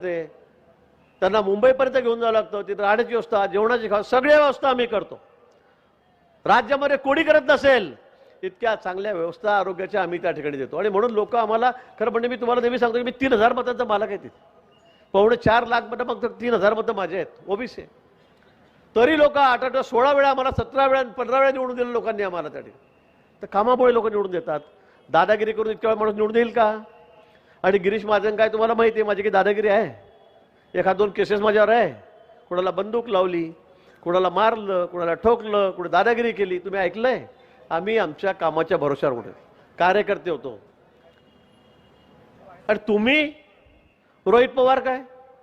ते. त्यांना मुंबईपर्यंत घेऊन जावं लागतं तिथं राहण्याची व्यवस्था जेवणाची खा सगळ्या व्यवस्था आम्ही करतो. राज्यामध्ये कोणी करत नसेल इतक्या चांगल्या व्यवस्था आरोग्याच्या आम्ही त्या ठिकाणी देतो. आणि म्हणून लोक आम्हाला खरं म्हणजे मी तुम्हाला नेहमी सांगतो की मी तीन हजार मतांचा मालक आहे तिथे. पावणे चार लाख मतं मग तीन हजार मतं माझे आहेत ओबीसी तरी लोक आठ आठ सोळा वेळा आम्हाला सतरा वेळा पंधरा वेळा निवडून दिलं लोकांनी आम्हाला त्या ठिकाणी. तर कामामुळे लोक निवडून देतात. दादागिरी करून इतक्या वेळा माणूस निवडून देईल का? आणि गिरीश महाजन काय तुम्हाला माहिती आहे माझी काही दादागिरी आहे. एखाद दोन केसेस माझ्यावर आहे. कुणाला बंदूक लावली कुणाला मारलं कुणाला ठोकलं कुणी दादागिरी केली तुम्ही ऐकलंय? आम्ही आमच्या कामाच्या भरोश्यावर उठे कार्यकर्ते होतो. आणि तुम्ही? रोहित पवार काय?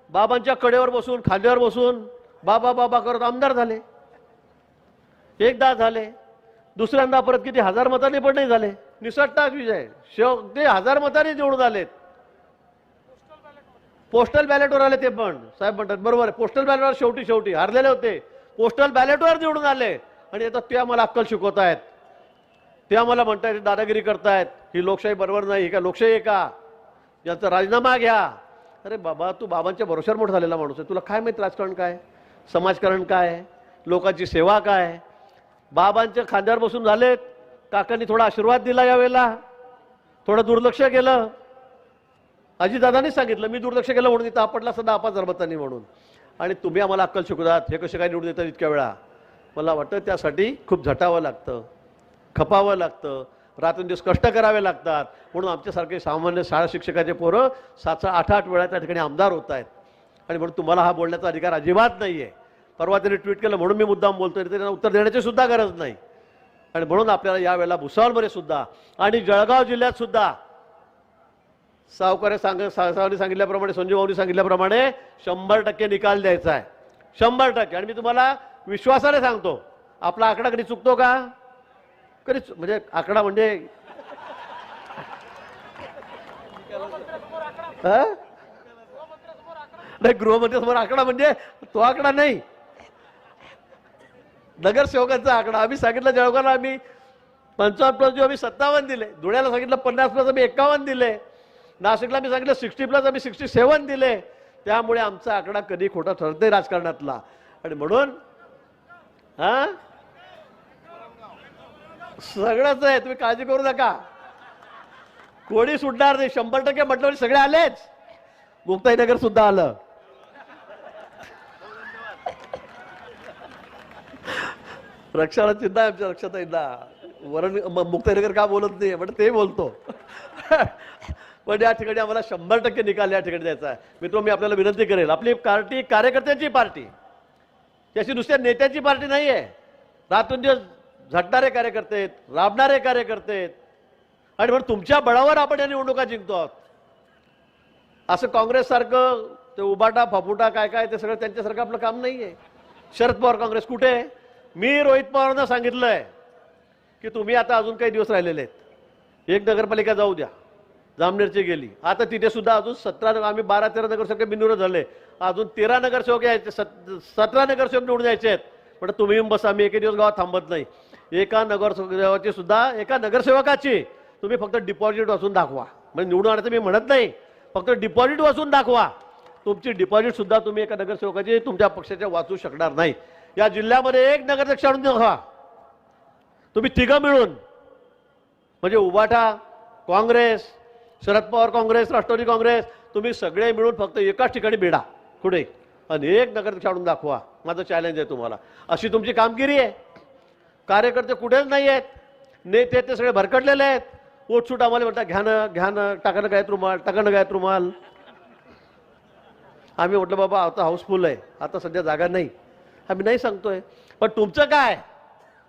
बाबांच्या कडेवर बसून खांद्यावर बसून बाबा बाबा करत आमदार झाले. एकदा झाले. दुसऱ्यांदा परत किती हजार मतांनी पण नाही झाले. निसटताच विजय. शेव ते हजार मतांनी निवडून आलेत. पोस्टल बॅलेटवर आले ते पण. साहेब म्हणतात बरोबर आहे पोस्टल बॅलेटवर शेवटी शेवटी. हारलेले होते. पोस्टल बॅलेटवर निवडून आले. आणि आता ते आम्हाला अक्कल शिकवत आहेत ते आम्हाला म्हणतायत दादागिरी करतायत. ही लोकशाही बरोबर नाही. ही का लोकशाही आहे का? याचा राजीनामा घ्या. अरे बाबा तू बाबांच्या भरोश्यावर मोठा झालेला माणूस आहे. तुला काय माहीत राजकारण काय? समाजकारण काय? लोकांची सेवा काय? बाबांच्या खांद्यावर बसून झालेत. काकांनी थोडा आशीर्वाद दिला यावेळेला. थोडं दुर्लक्ष केलं. अजितदादांनी सांगितलं मी दुर्लक्ष केलं म्हणून इथं आपटला सदा आपा जरबतानी म्हणून. आणि तुम्ही आम्हाला अक्कल शिकवतात हे कसे काय निवडून देतात इतक्या वेळा? मला वाटतं त्यासाठी खूप झटावं लागतं खपावं लागतं रात्रंदिवस कष्ट करावे लागतात. म्हणून आमच्यासारखे सामान्य शाळा शिक्षकाचे पोरं सात सात आठ आठ वेळा त्या ठिकाणी आमदार होत आहेत. आणि म्हणून तुम्हाला हा बोलण्याचा अधिकार अजिबात नाही आहे परवा त्यांनी ट्विट केलं म्हणून मी मुद्दाम बोलतोय. तरी त्यांना उत्तर देण्याची सुद्धा गरज नाही. आणि म्हणून आपल्याला यावेळेला भुसावळमध्ये सुद्धा आणि जळगाव जिल्ह्यात सुद्धा सावकारे सांग सावकारांनी सांगितल्याप्रमाणे संजय भाऊनी सांगितल्याप्रमाणे शंभर टक्के निकाल द्यायचा आहे. शंभर टक्के. आणि मी तुम्हाला विश्वासाने सांगतो आपला आकडा कधी चुकतो का? कधी म्हणजे आकडा म्हणजे हा? नाही गृहमंत्र्यासमोर आकडा म्हणजे तो आकडा नाही. नगरसेवकांचा आकडा. आम्ही सांगितलं जळगावला आम्ही पंचावन्न प्लस आम्ही सत्तावन्न दिले धुळ्याला सांगितलं पन्नास प्लस आम्ही एकावन्न दिले. नाशिकला मी सांगितलं सिक्स्टी प्लस आम्ही सिक्स्टी सेवन दिले. त्यामुळे आमचा आकडा कधी खोटा ठरते राजकारणातला. आणि म्हणून हा? सगळंच आहे तुम्ही काळजी करू नका. कोणी सुटणार नाही. शंभर टक्के म्हटलं सगळे आलेच. मुक्ताईनगर सुद्धा आलं. रक्षाला चिंता आहे आमच्या लक्षात येईल वरण मुक्ताईनगर का बोलत नाही म्हणजे ते बोलतो. पण या ठिकाणी आम्हाला शंभर टक्के निकाल या ठिकाणी द्यायचा आहे. मित्र मी आपल्याला विनंती करेल आपली पार्टी कार्यकर्त्यांची पार्टी. त्याची नुसत्या नेत्याची पार्टी नाही आहे रातून दिवस झटणारे कार्यकर्ते आहेत राबणारे कार्यकर्ते आहेत. आणि म्हणून तुमच्या बळावर आपण या निवडणुका जिंकतो आहोत. असं काँग्रेससारखं ते उबाटा फाफुटा काय काय ते सगळं त्यांच्यासारखं आपलं काम नाही आहे शरद पवार काँग्रेस कुठे आहे? मी रोहित पवारांना सांगितलंय की तुम्ही आता अजून काही दिवस राहिलेले आहेत. एक नगरपालिका जाऊ द्या. जामनेरची गेली. आता तिथे सुद्धा अजून सतरा आम्ही बारा तेरा नगरसेवक बिनविरोध झाले. अजून तेरा नगरसेवक यायचे सत सतरा नगरसेवक निवडून यायचे आहेत. पण तुम्ही येऊन बसा आम्ही एके दिवस गावात थांबत नाही. एका नगरसेवकाची सुद्धा एका नगरसेवकाची तुम्ही फक्त डिपॉझिट वाचून दाखवा. म्हणजे निवडून आणायचं मी म्हणत नाही. फक्त डिपॉझिट वाचून दाखवा. तुमची डिपॉझिट सुद्धा तुम्ही एका नगरसेवकाची तुमच्या पक्षाच्या वाचू शकणार नाही. या जिल्ह्यामध्ये एक नगरसेवक आणून दाखवा. तुम्ही तिघं मिळून. म्हणजे उबाटा काँग्रेस शरद पवार काँग्रेस राष्ट्रवादी काँग्रेस तुम्ही सगळे मिळून फक्त एकाच ठिकाणी भिडा. कुठे आणि एक नगराध्यक्ष आणून दाखवा. माझं चॅलेंज आहे तुम्हाला. अशी तुमची कामगिरी आहे. कार्यकर्ते कुठेच नाही आहेत. नेते ते सगळे भरकटलेले आहेत. ओटसूट आम्हाला म्हणतात घ्यानं घ्यानं टाकानं गायत रुमाल टाकानं गायत रुमाल. आम्ही म्हटलं बाबा आता हाऊसफुल आहे. आता सध्या जागा नाही. आम्ही नाही सांगतोय. पण तुमचं काय?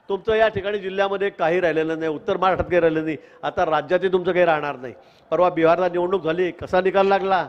तुमचं या ठिकाणी जिल्ह्यामध्ये काही राहिलेलं नाही उत्तर महाराष्ट्रात काही राहिलं नाही. आता राज्यातही तुमचं काही राहणार नाही. परवा बिहारला निवडणूक झाली कसा निकाल लागला?